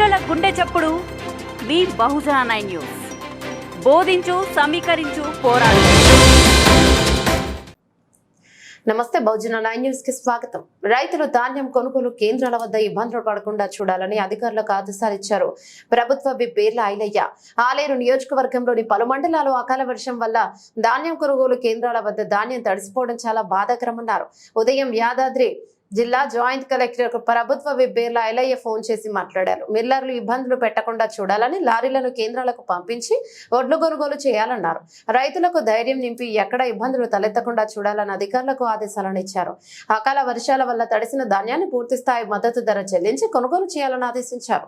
చప్పుడు మీ బహుజన nine news. బోధించు సమీకరించు పోరాడు. నమస్తే బహుజన నైన్ న్యూస్కి స్వాగతం. రైతులు ధాన్యం కొనుగోలు కేంద్రాల వద్ద ఇబ్బందులు పడకుండా చూడాలని అధికారులకు ఆదేశాలు ఇచ్చారు ప్రభుత్వ విప్ బేర్ల ఐలయ్య. ఆలేరు నియోజకవర్గంలోని పలు మండలాలు అకాల వర్షం వల్ల ధాన్యం కొనుగోలు కేంద్రాల వద్ద ధాన్యం తడిసిపోవడం చాలా బాధాకరమన్నారు. ఉదయం యాదాద్రి జిల్లా జాయింట్ కలెక్టర్ ప్రభుత్వ విబ్బేర్ల ఐలయ్య ఫోన్ చేసి మాట్లాడారు. మిల్లర్లు ఇబ్బందులు పెట్టకుండా చూడాలని లారీలను కేంద్రాలకు పంపించి ఒడ్లు కొనుగోలు చేయాలన్నారు. రైతులకు ధైర్యం నింపి ఎక్కడ ఇబ్బందులు తలెత్తకుండా చూడాలని అధికారులకు ఆదేశాలను ఇచ్చారు. అకాల వర్షాల వల్ల తడిసిన ధాన్యాన్ని పూర్తి స్థాయి మద్దతు ధర చెల్లించి కొనుగోలు చేయాలని ఆదేశించారు.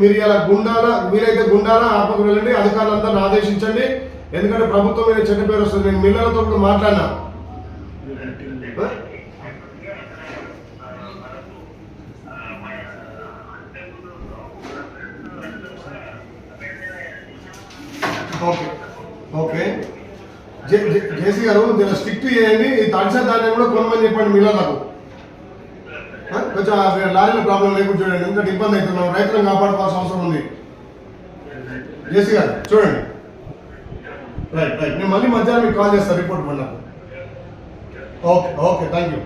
మీరు ఇలా గుండాల మీరైతే గుండాల ఆపకు వెళ్ళండి అధికారులందరిని ఆదేశించండి. ఎందుకంటే ప్రభుత్వం మీద చెడ్డ పేరు వస్తుంది. నేను మిల్లర్లతో కూడా మాట్లాడినా? ఓకే. ఓకే. జే- జే- జేసీ గారు దీన్ని స్ట్రిక్ట్ చేయండి. ఈ తడిసే ధాన్యం కూడా కొనమని చెప్పండి మిల్లర్లకు. ఆ? కొంచెం లారీలో ప్రాబ్లం లేకుండా చూడండి. ఎందుకంటే ఇబ్బంది అవుతుంది మనం రైతులను కాపాడుకోవాల్సిన అవసరం ఉంది. జేసీ గారు చూడండి. రైట్ రైట్ నేను మళ్ళీ మధ్యాహ్నం మీకు కాల్ చేస్తాను రిపోర్ట్ పడినప్పుడు ఓకే ఓకే థ్యాంక్ యూ